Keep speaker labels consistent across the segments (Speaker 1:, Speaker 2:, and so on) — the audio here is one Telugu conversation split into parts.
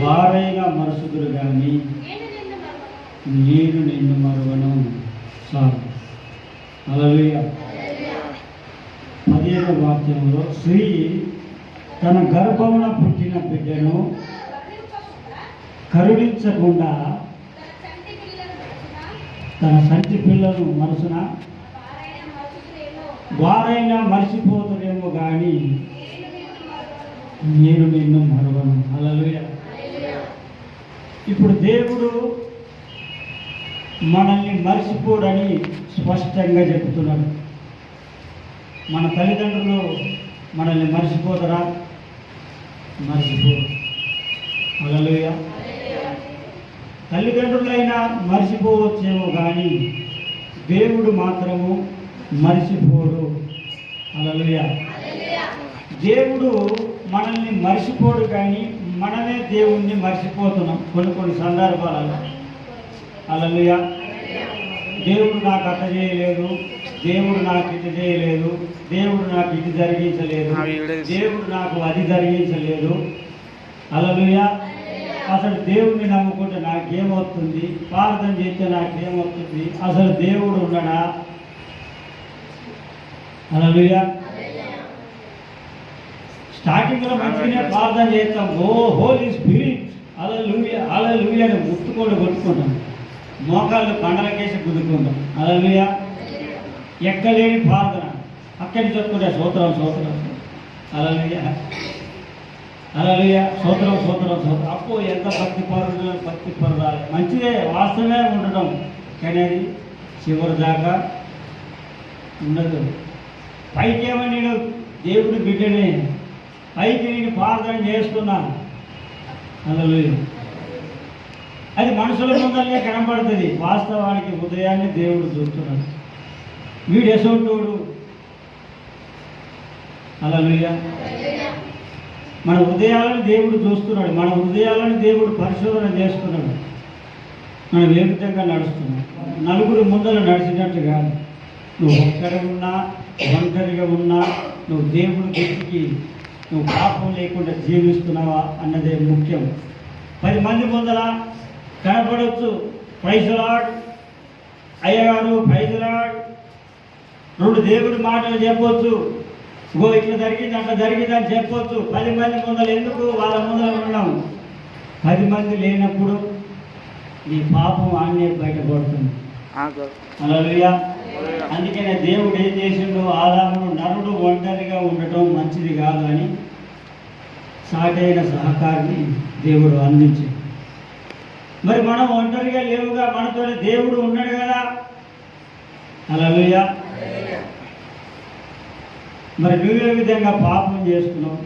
Speaker 1: వారైనా మనుషులు కానీ నేను- నిన్ను మరవను.
Speaker 2: చాలు. అలలుయ పదిహేను వాక్యంలో స్త్రీ తన గర్భమున పుట్టిన బిడ్డను కరుణించకుండా
Speaker 1: తన సంచి పిల్లలు
Speaker 2: మనసున
Speaker 1: వారైనా మనుషులేమో
Speaker 2: కానీ
Speaker 1: నేను నిన్ను మరవను.
Speaker 2: అలలుయ ఇప్పుడు దేవుడు మనల్ని మర్చిపోడని స్పష్టంగా చెబుతున్నాడు మన తల్లిదండ్రులు మనల్ని మర్చిపోతారా? మర్చిపోరు. అలలుయ తల్లిదండ్రులైనా మర్చిపోవచ్చేమో కానీ దేవుడు మాత్రము మర్చిపోడు. అలలుయ దేవుడు మనల్ని మర్చిపోడు కానీ మనమే దేవుణ్ణి మర్చిపోతున్నాం. కొన్ని కొన్ని సందర్భాలలో. అలలుయ దేవుడు నాకు అట్ట చేయలేదు. దేవుడు నాకు ఇది చేయలేదు. దేవుడు నాకు ఇది జరిగించలేదు. దేవుడు నాకు అది జరిగించలేదు. అలలుయ అసలు దేవుడిని నమ్ముకుంటే నాకేమవుతుంది? ప్రార్థన చేస్తే నాకేమవుతుంది? అసలు దేవుడు ఉండడా అలలుయ స్టార్టింగ్లో మంచిగానే ప్రార్థన చేస్తాం. O holy spirit. అలా లూయ అలా లూయని ముట్టుకోడు కొట్టుకుంటాం. మోకాళ్ళు పండలకేసి గుద్దుకుంటాం. అలా లూయ ఎక్కలేని ప్రార్థన. అక్కడి చెప్పుకుంటే సూత్రం సూత్రం అలా లూయ అలాగే సూత్రం సూత్రం సూత్రం. అప్పు ఎంత భక్తి పరుడు భక్తి పరుదాలి మంచిదే వాస్తవమే ఉండడం కానీ అది చివరి దాకా ఉండదు. పైకేమో నేను దేవుడి బిడ్డనే. పైకి నేను ప్రార్థన చేస్తున్నాను అందులో అది మనుషుల ముందరనే కనపడుతుంది వాస్తవానికి ఉదయాన్ని దేవుడు చూస్తున్నాడు. వీడు ఎసోటోడు అలా మన హృదయాలను దేవుడు చూస్తున్నాడు. మన హృదయాలను దేవుడు పరిశోధన చేస్తున్నాడు మనం ఏ విధంగా నడుస్తున్నాం? నలుగురు ముందర నడిచినట్టు కాదు. నువ్వు ఒక్కడ ఉన్నా ఒంటరిగా ఉన్నా నువ్వు దేవుడు దృష్టికి నువ్వు పాపం లేకుండా జీవిస్తున్నావా అన్నదే ముఖ్యం. పది మంది ముందర కనపడవచ్చు పైసలాడ్ అయ్యగారు పైసలాడ్ రెండు దేవుడి మాటలు చెప్పవచ్చు గో ఇట్లా జరిగింది అట్లా జరిగింది అని చెప్పొచ్చు. పది మంది ముందర ఎందుకు? వాళ్ళ ముందర ఉన్నాం. పది మంది లేనప్పుడు నీ పాపం ఆన్నే బయటపడుతుంది అలలుయా. అందుకనే దేవుడు ఏం చేసిండు? ఆదామును నరుడు ఒంటరిగా ఉండటం మంచిది కాదు అని సాటైన సహకారిని దేవుడు అందించాడు. మరి మనం ఒంటరిగా లేవుగా మనతో దేవుడు ఉన్నాడు కదా? అలలుయా. మరి నువ్వే విధంగా పాపం చేస్తున్నావు?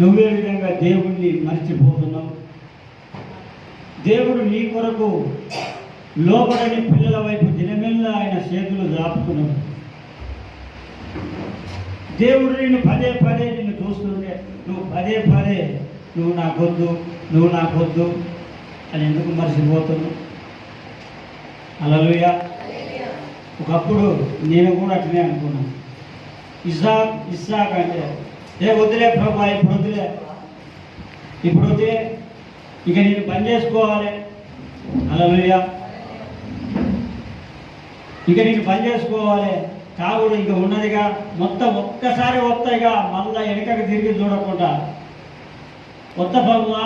Speaker 2: నువ్వే విధంగా దేవుణ్ణి మర్చిపోతున్నావు? దేవుడు నీ కొరకు లోబడని పిల్లల వైపు దినమెల్ల ఆయన చేతులు దాపుతున్నాడు దేవుడు నిన్ను పదే పదే నిన్ను చూస్తుంటే నువ్వు పదే పదే నువ్వు నాకొద్దు నువ్వు నాకొద్దు అని ఎందుకు మర్చిపోతున్నావు? అలలుయ ఒకప్పుడు నేను కూడా అట్లనే అనుకున్నాను. ఇసాక్ ఇస్సాక్ అంటే ఏ వదిలే ప్రభా ఇప్పుడు వదిలే. ఇప్పుడు వదిలే ఇక నేను పని చేసుకోవాలి. అలా ఇక నేను పని చేసుకోవాలి. తాగుడు ఇక ఉన్నదిగా మొత్తం ఒక్కసారి వస్తాయిగా మళ్ళా వెనకకు తిరిగి చూడకుండా. కొత్త ప్రభువా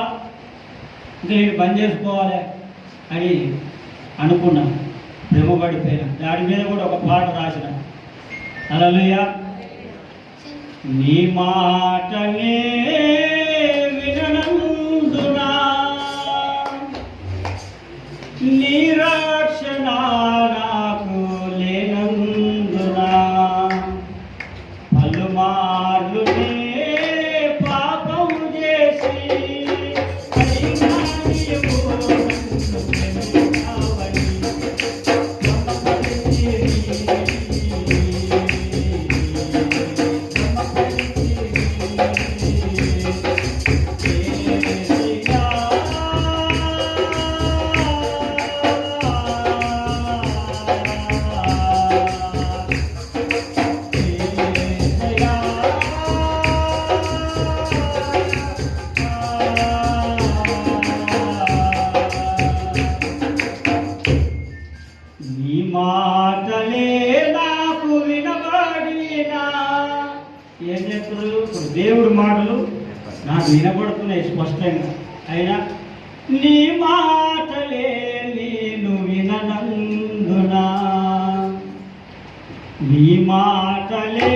Speaker 2: ఇక నేను పని చేసుకోవాలి అని అనుకున్నాను. భ్రమపడిపోయినా దాని మీద కూడా ఒక పాట రాసిన. అలలుయ నీ స్వరమే ఏం చేస్తున్నారు? ఇప్పుడు మాటలు నాకు వినబడుతున్నాయి స్పష్టంగా. అయినా నీ మాటలే నేను విననందునా? నీ మాటలే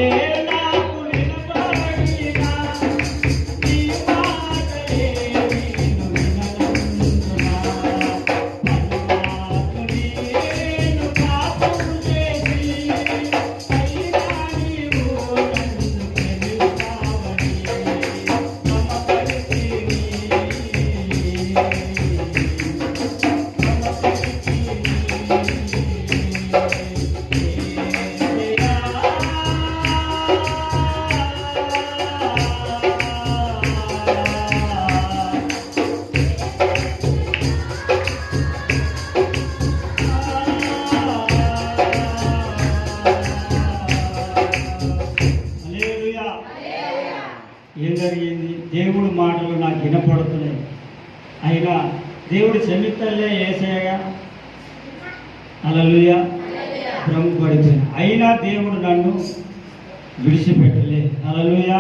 Speaker 2: అలలుయ భ్రమ అయినా దేవుడు నన్ను విడిచిపెట్టలే. అలలుయ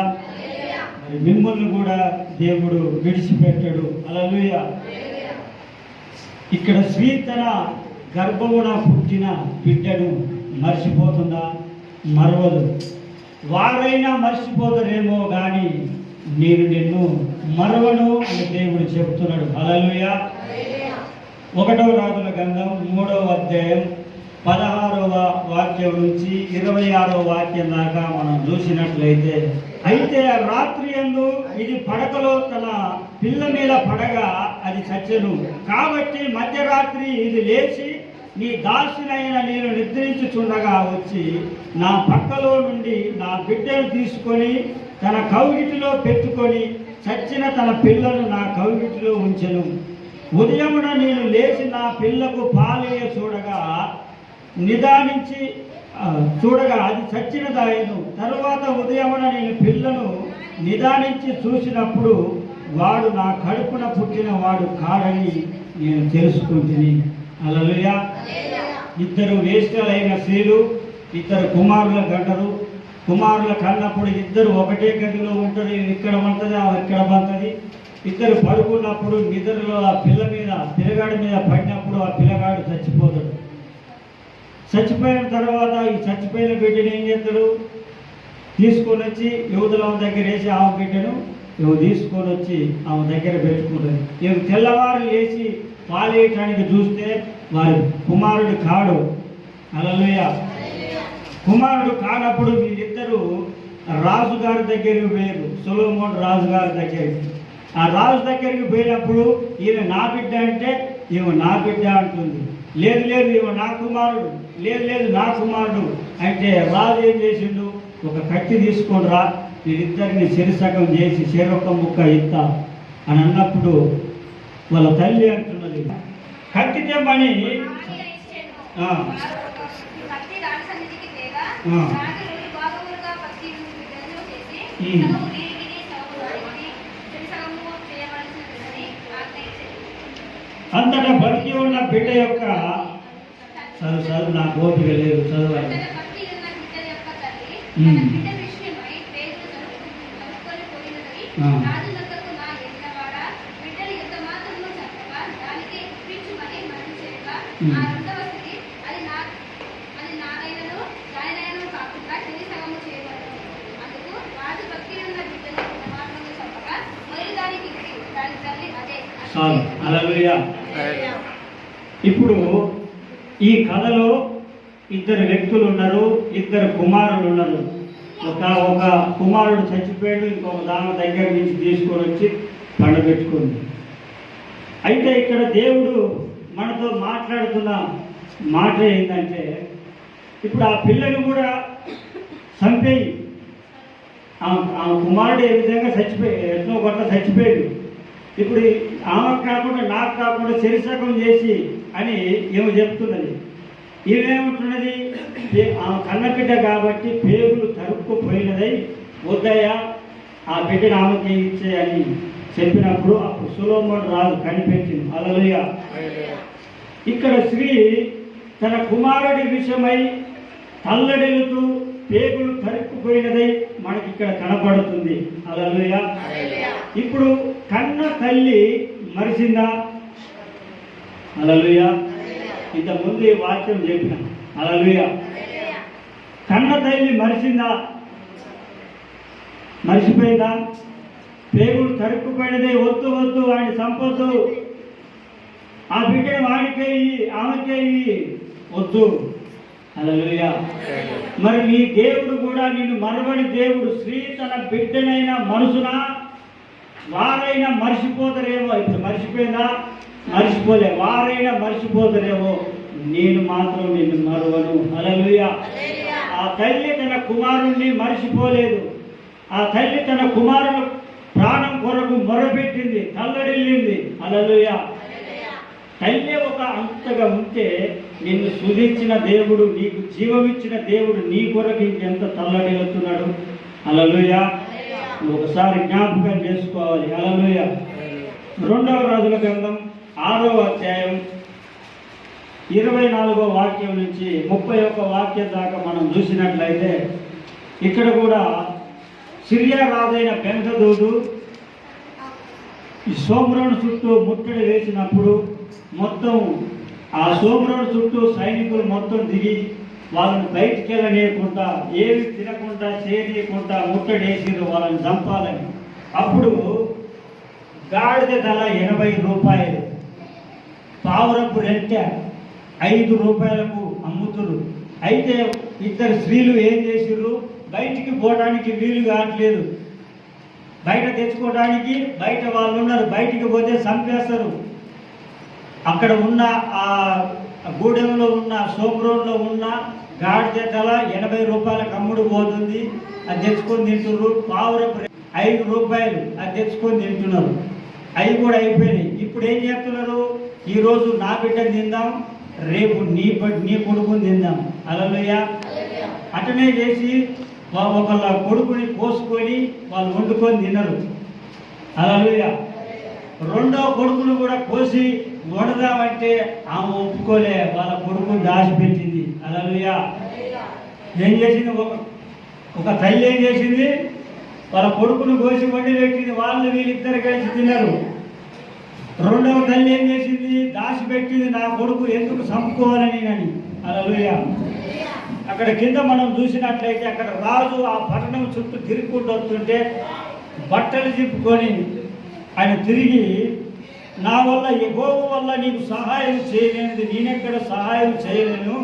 Speaker 2: మరి మిమ్మల్ని కూడా దేవుడు విడిచిపెట్టడు. అలలుయ ఇక్కడ స్త్రీ తన గర్భమున పుట్టిన బిడ్డను మర్చిపోతుందా? మరవదు. వారైనా మర్చిపోతారేమో కానీ నేను నిన్ను మరవను అని దేవుడు చెప్తున్నాడు అలలుయా ఒకటవ రాజుల గ్రంథం మూడవ అధ్యాయం పదహారవ వాక్యం నుంచి ఇరవై ఆరవ వాక్యం దాకా మనం చూసినట్లయితే అయితే ఆ రాత్రి అందు ఇది పడకలో తన పిల్ల మీద పడగా అది చచ్చెను. కాబట్టి మధ్యరాత్రి ఇది లేచి నీ దాసినైన నేను నిద్రించుచుండగా వచ్చి నా పక్కలో నుండి నా బిడ్డను తీసుకొని తన కౌగిటిలో పెట్టుకొని చచ్చిన తన పిల్లను నా కౌగిటిలో ఉంచెను. ఉదయమున నేను లేచి నా పిల్లకు పాలేయ చూడగా నిదానించి చూడగా అది చచ్చినదాయను. తరువాత ఉదయమున నేను పిల్లను నిదానించి చూసినప్పుడు వాడు నా కడుపున పుట్టిన వాడు కాడని నేను తెలుసుకుంటుని. అలలుయా ఇద్దరు వేష్టలైన స్త్రీలు ఇద్దరు కుమారుల గంటరు కుమారుల కన్నప్పుడు ఇద్దరు ఒకటే గదిలో ఉంటారు. ఇక్కడ పంతది అవి ఇక్కడ పంతది ఇద్దరు పడుకున్నప్పుడు నిద్రలో ఆ పిల్ల మీద పిల్లగాడి మీద పడినప్పుడు ఆ పిల్లగాడు చచ్చిపోతాడు. చచ్చిపోయిన తర్వాత ఈ చచ్చిపోయిన బిడ్డను ఏం చేస్తాడు? తీసుకొని వచ్చి యువతల దగ్గర వేసి ఆమె బిడ్డను నువ్వు తీసుకొని వచ్చి ఆమె దగ్గర పెట్టుకుంటుంది. ఇవి తెల్లవారు లేచి పాలేయటానికి చూస్తే వారి కుమారుడు కాడు. అలలుయ కుమారుడు కానప్పుడు వీళ్ళిద్దరూ రాజుగారి దగ్గరికి వేరు సొలోమోన్ రాజుగారి దగ్గరికి. ఆ రాజు దగ్గరికి పోయినప్పుడు ఈమె నా బిడ్డ అంటే ఈమె నా బిడ్డ అంటుంది. లేదు లేదు ఈమె నా కుమారుడు. లేదు లేదు నా కుమారుడు. అంటే రాజు ఏం చేసిండు? ఒక కత్తి తీసుకొని రా వీరిద్దరిని చెరిసగం చేసి చెరొక్క ముక్క ఇస్తా అని అన్నప్పుడు వాళ్ళ తల్లి అంటున్నది. కత్తి తెమ్మని. ఆ.
Speaker 1: భక్తి రాజు సన్నిధికి తేగా
Speaker 2: ఆ.
Speaker 1: రాజు రెండు భాగములుగా భక్తి విభజన చేసి
Speaker 2: ఉమ్.
Speaker 1: సగము వీరికి సగము వారికి చెడు సగము చేయవలసినదని ఆజ్ఞయించాడు
Speaker 2: అంతటా బతికి ఉన్న బిడ్డ యొక్క చదువు చదువు నా ఓపిక లేదు చదవాలి
Speaker 1: అంతటా భక్తి ఉన్న బిడ్డ యొక్క తల్లి
Speaker 2: ఉమ్.
Speaker 1: తన బిడ్డ విషయమై పేరు కలుపుకొని పోయినదని
Speaker 2: ఆ.
Speaker 1: రాజు దగ్గరకు నా ఎన్నవాడ బిడ్డలు ఎంత మాత్రము చెప్పగా దానికి ఇప్పించుమని మనం చేయగా
Speaker 2: ఉమ్.
Speaker 1: ఆ రెండవ స్త్రీ అది నా అది నాదైనను దానినైనను కాకుండా చెవి సగము చేయబడదు అందుకు రాజు భక్తి ఉన్న బిడ్డలు ఎంత మాత్రము చెప్పగా మొదటి దానికి ఇచ్చి దాని తల్లి అదే
Speaker 2: చాలు అలలుయ ఇప్పుడు ఈ కథలో ఇద్దరు వ్యక్తులు ఉన్నారు ఇద్దరు కుమారులు ఉన్నారు. ఒక ఒక కుమారుడు చచ్చిపోయాడు ఇంకొక దాని దగ్గర నుంచి తీసుకొని వచ్చి పండబెట్టుకుంది అయితే ఇక్కడ దేవుడు మనతో మాట్లాడుతున్న మాట ఏంటంటే ఇప్పుడు ఆ పిల్లను కూడా చంపేయి. ఆ కుమారుడు ఏ విధంగా చచ్చిపోయి ఎన్నో కొట్ట చచ్చిపోయాడు. ఇప్పుడు ఆమెకు కాకుండా నాకు కాకుండా చెరిసకం చేసి అని ఏమో చెప్తున్నది. ఈమెమంటున్నది ఆమె కన్నబిడ్డ కాబట్టి పేగులు తరుక్కుపోయినదై వద్దయ్యా ఆ బిడ్డను ఆమెకి ఇచ్చే అని చెప్పినప్పుడు అప్పుడు సులోమన్ రాజు కనిపెట్టింది అలలుయ ఇక్కడ స్త్రీ తన కుమారుడి విషయమై తల్లడిల్లుతూ పేగులు తరుక్కుపోయినదై మనకి ఇక్కడ కనపడుతుంది అలలుయ ఇప్పుడు కన్న తల్లి మరిచిందా అలలుయ ఇంతకుముందు ఈ వాక్యం చెప్పిన. అలలుయ కన్న తల్లి మరిచిందా మరిచిపోయిందా పేగులు తరుక్కుపోయినదే వద్దు వద్దు వాడిని సంపొద్దు ఆ బిడ్డను వాడికే ఇయ్యి, ఆమెకే ఇయ్యి. వద్దు. అలలుయ మరి నీ దేవుడు కూడా నిన్ను మరవని దేవుడు స్త్రీ తన బిడ్డనైన మనసున వారైనా మర్చిపోతారేమో ఇప్పుడు మర్చిపోయిందా? మర్చిపోలే. వారైనా మర్చిపోతారేమో నేను మాత్రం నిన్ను మరవను. అలలుయ ఆ తల్లి తన కుమారుణ్ణి మర్చిపోలేదు. ఆ తల్లి తన కుమారుడు ప్రాణం కొరకు మొరపెట్టింది తల్లడిల్లింది. అలలుయ తల్లి ఒక అంతగా ఉంటే నిన్ను సుధించిన దేవుడు నీకు జీవమిచ్చిన దేవుడు నీ కొరకు ఇంకెంత తల్లడిల్లుతున్నాడు? అలలుయ ఒకసారి జ్ఞాపకం చేసుకోవాలి. అలలుయ రెండవ రాజుల గ్రంథం ఆరవ అధ్యాయం ఇరవై నాలుగో వాక్యం నుంచి ముప్పై ఒక్క వాక్యం దాకా మనం చూసినట్లయితే ఇక్కడ కూడా సిరియా రాజైన బెంకదూదు ఈ సోమరుడు చుట్టూ ముట్టడి వేసినప్పుడు మొత్తం ఆ సోమరుడు చుట్టూ సైనికులు మొత్తం దిగి వాళ్ళని బయటికి వెళ్ళనీయకుండా ఏమి తినకుండా చేయనీయకుండా ముట్టడేసిరు వాళ్ళని చంపాలని. అప్పుడు గాడిద ధర ఎనభై రూపాయలు. పావురపు రెంట ఐదు రూపాయలకు అమ్ముతురు. అయితే ఇద్దరు స్త్రీలు ఏం చేసిర్రు? బయటికి పోవడానికి వీలు కావట్లేదు. బయట తెచ్చుకోవడానికి బయట వాళ్ళు ఉన్నారు. బయటికి పోతే చంపేస్తారు. అక్కడ ఉన్న ఆ గూడెంలో ఉన్న సోమ్రోడ్లో ఉన్న గాడిద తల ఎనభై రూపాయలకు అమ్ముడు పోతుంది అది తెచ్చుకొని తింటున్నారు పావురపు ఐదు రూపాయలు అది తెచ్చుకొని తింటున్నారు. అవి కూడా అయిపోయినాయి. ఇప్పుడు ఏం చేస్తున్నారు? ఈరోజు నా బిడ్డను తిందాం రేపు నీ నీ కొడుకుని తిందాం. అలలుయ అటనే చేసి ఒకళ్ళ కొడుకుని కోసుకొని వాళ్ళు వండుకొని తినరు. అలలుయ రెండో కొడుకును కూడా కోసి కొడదామంటే ఆమె ఒప్పుకోలే వాళ్ళ కొడుకుని దాచిపెట్టింది. అలలుయ ఏం చేసింది? ఒక ఒక తల్లి ఏం చేసింది? వాళ్ళ కొడుకును కోసి వండి పెట్టింది. వాళ్ళు వీళ్ళిద్దరు కలిసి తిన్నారు. రెండవ తల్లి ఏం చేసింది? దాచిపెట్టింది. నా కొడుకు ఎందుకు చంపుకోవాలని అని. అలలుయ అక్కడ కింద మనం చూసినట్లయితే అక్కడ రాజు ఆ పట్టణం చుట్టూ తిరుగుకుంటూ వస్తుంటే బట్టలు చిప్పుకొని ఆయన తిరిగి నా వల్ల ఎగోవ వల్ల నీకు సహాయం చేయలేనిది నేనెక్కడ సహాయం చేయలేను?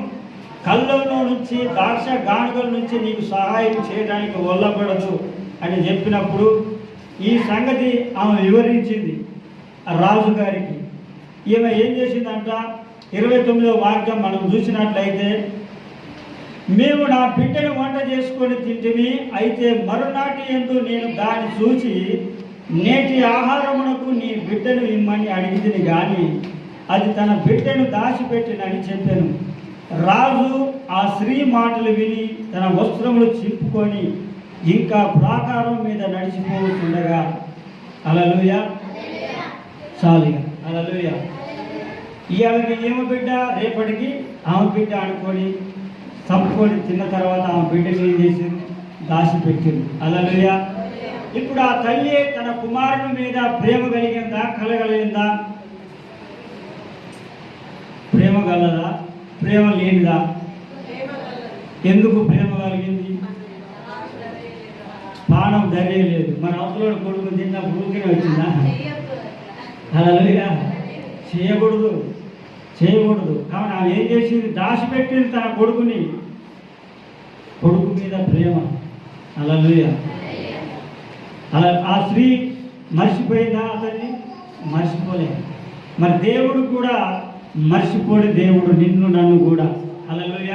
Speaker 2: కళ్ళలో నుంచి దాక్ష గానుగల నుంచి నీకు సహాయం చేయడానికి వల్లపడదు అని చెప్పినప్పుడు ఈ సంగతి ఆమె వివరించింది రాజుగారికి. ఈమె ఏం చేసిందంట? ఇరవై తొమ్మిదో వాక్యం మనం చూసినట్లయితే మేము నా బిడ్డను వంట చేసుకొని తింటిమి అయితే మరునాటి ఎందు నేను దాన్ని చూచి నేటి ఆహారమునకు నీ బిడ్డను ఇమ్మని అడిగింది గాని అది తన బిడ్డను దాచిపెట్టినని చెప్పాను రాజు ఆ స్త్రీ మాటలు విని తన వస్త్రములు చింపుకొని ఇంకా ప్రాకారం మీద నడిచిపోతుండగా అలలుయ. చాలు అలలుయ. ఇవాళకి ఏమో బిడ్డ? రేపటికి ఆమె బిడ్డ అనుకొని చంపుకొని తిన్న తర్వాత ఆమె బిడ్డని ఏం చేసింది? దాచిపెట్టింది. అలలుయా. ఇప్పుడు ఆ తల్లి తన కుమారుని మీద ప్రేమ కలిగిందా కలగలిగిందా ప్రేమ కలదా ప్రేమ లేనిదా? ఎందుకు ప్రేమ కలిగింది? పానం ధైర్యం లేదు. మన అవతల కొడుకు తిన్నప్పుడు ఊరికే వచ్చిందా? అలా చేయకూడదు. చేయకూడదు. కాబట్టి ఆమె ఏం చేసింది? దాచిపెట్టింది తన కొడుకుని. కొడుకు మీద ప్రేమ. అలా అలా ఆ స్త్రీ మర్చిపోయిందా అతన్ని? మర్చిపోలే మరి దేవుడు కూడా మర్చిపోడు దేవుడు నిన్ను నన్ను కూడా. అలలోయ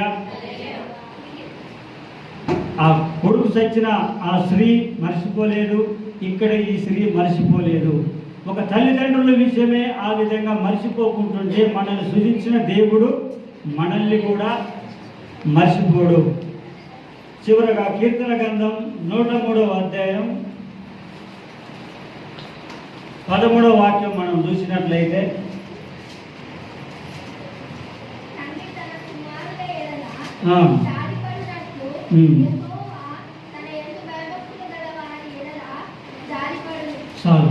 Speaker 2: ఆ కొడుకు చచ్చిన ఆ స్త్రీ మర్చిపోలేదు. ఇక్కడ ఈ స్త్రీ మర్చిపోలేదు. ఒక తల్లిదండ్రుల విషయమే ఆ విధంగా మర్చిపోకుంటుంటే మనల్ని సృజించిన దేవుడు మనల్ని కూడా మర్చిపోడు. చివరగా కీర్తన గ్రంథం నూట మూడవ అధ్యాయం పదమూడవ వాక్యం మనం చూసినట్లయితే. చాలు.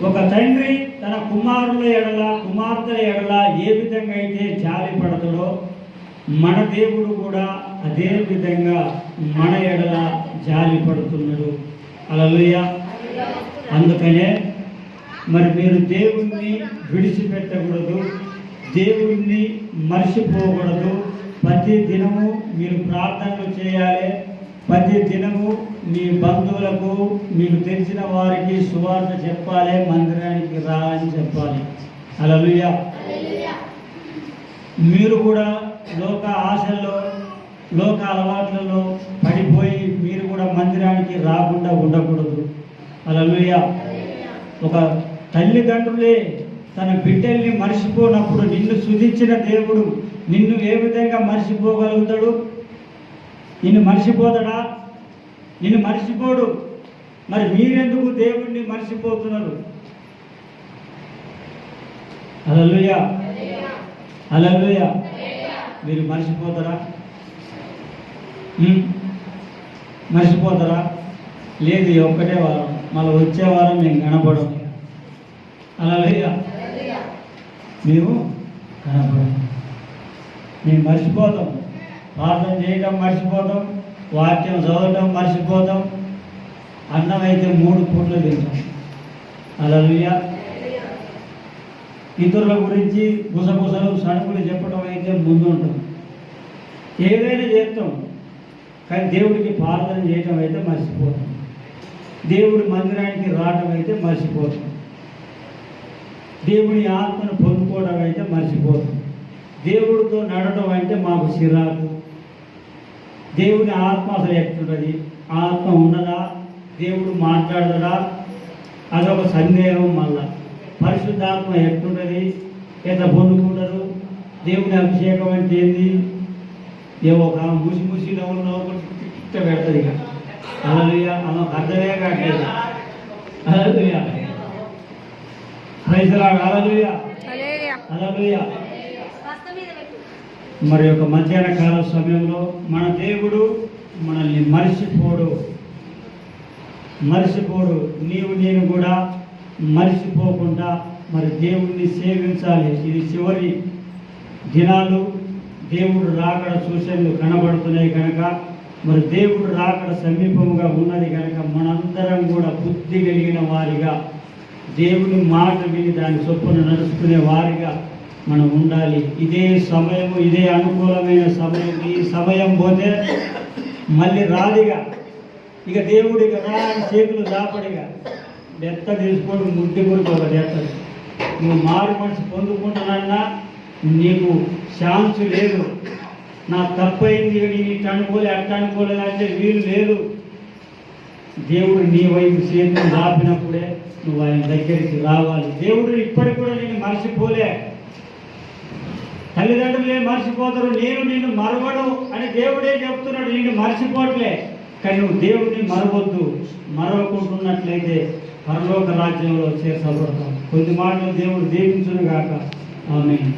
Speaker 2: ఒక తండ్రి తన కుమారుల ఎడల కుమార్తెల ఎడల ఏ విధంగా అయితే జాలి పడతాడో మన దేవుడు కూడా అదే విధంగా మన ఎడల జాలి పడుతున్నాడు అలలుయ అందుకనే మరి మీరు దేవుణ్ణి విడిచిపెట్టకూడదు దేవుణ్ణి మర్చిపోకూడదు. ప్రతి దినము మీరు ప్రార్థనలు చేయాలి. ప్రతి దినము మీ బంధువులకు మీకు తెలిసిన వారికి సువార్త చెప్పాలి మందిరానికి రా అని చెప్పాలి. అలలుయ మీరు కూడా లోక ఆశల్లో లోక అలవాట్లలో పడిపోయి మీరు కూడా మందిరానికి రాకుండా ఉండకూడదు. అలలుయ ఒక తల్లిదండ్రులే తన బిడ్డల్ని మర్చిపోనప్పుడు నిన్ను సుధించిన దేవుడు నిన్ను ఏ విధంగా మర్చిపోగలుగుతాడు? నిన్ను మర్చిపోతాడా? నిన్ను మర్చిపోడు. మరి మీరెందుకు దేవుణ్ణి మర్చిపోతున్నారు? అలలుయ అలలుయ మీరు మర్చిపోతారా? మర్చిపోతారా? లేదు ఒక్కటే వారం. మళ్ళీ వచ్చే వారం మేము కనపడం అలా మేము కనపడం మేము మర్చిపోతాం. ప్రార్థన చేయడం మర్చిపోతాం. వాక్యం చదవడం మర్చిపోతాం. అన్నం అయితే మూడు పూట్లు తింటాం. అలా ఇతరుల గురించి గుసగుసలు సణుకులు చెప్పడం అయితే ముందు ఉంటాం ఏదైనా చేస్తాం కానీ దేవుడికి ప్రార్థన చేయటం అయితే మర్చిపోతాం. దేవుడి మందిరానికి రావడం అయితే మర్చిపోతాం. దేవుని ఆత్మను పొందుకోవడం అయితే మర్చిపోతాం. దేవుడితో నడటం అంటే మాకు చిరాకు. దేవుని ఆత్మ అసలు ఎట్లుంటుంది? ఆత్మ ఉన్నదా? దేవుడు మాట్లాడదా అదొక సందేహం మళ్ళా. పరిశుద్ధాత్మ ఎట్లుంటుంది? ఎంత పొందుకుంటారు? దేవుని అభిషేకం అంటే ఏంది? ఏవో ఒక ముసి ముసిలో ఉన్న ఇట్ట పెడతారు ఇక. అలా అర్థమే కావట్లేదు అలా ప్రైజలాడు అలలుయ అలలుయ
Speaker 1: స్వస్థ మీద పెట్టు
Speaker 2: మరి యొక్క మధ్యాహ్న కాల సమయంలో మన దేవుడు మనల్ని మరిచిపోడు. మరిచిపోడు. నీవు నేను కూడా మరిచిపోకుండా మరి దేవుణ్ణి సేవించాలి. ఇది చివరి దినాలు దేవుడు రాకడ చూసేందుకు కనబడుతున్నాయి కనుక మరి దేవుడు రాకడ సమీపంగా ఉన్నది కనుక మనందరం కూడా బుద్ధి కలిగిన వారిగా దేవుని మాట విని దాని చొప్పున నడుచుకునే వారిగా మనం ఉండాలి. ఇదే సమయము ఇదే అనుకూలమైన సమయం. ఈ సమయం పోతే మళ్ళీ రాదిగా ఇక దేవుడికి రాని చేతులు దాపడిగా. డెత్త తీసుకొని ముద్దు కొరకు ఒక డెత్త. నువ్వు మారు మనసు పొందుకుంటున్నా నీకు ఛాన్స్ లేదు. నా తప్పైంది ఇక నేను ఇట్ట అనుకోలే అట్ట అనుకోలేదు అంటే వీలు లేదు. దేవుడు నీ వైపు చేతులు దాపినప్పుడే నువ్వు ఆయన దగ్గరికి రావాలి. దేవుడు ఇప్పటికి కూడా నేను మర్చిపోలే. తల్లిదండ్రులే మర్చిపోతారు. నేను నిన్ను మరవడు అని దేవుడే చెప్తున్నాడు. నిన్ను మర్చిపోవట్లే. కానీ నువ్వు దేవుడిని మరవద్దు. మరవకుంటున్నట్లయితే పరలోక రాజ్యంలో చేర్చబడతాం కొద్ది మాటలు దేవుడు దీవించును గాక ఆమె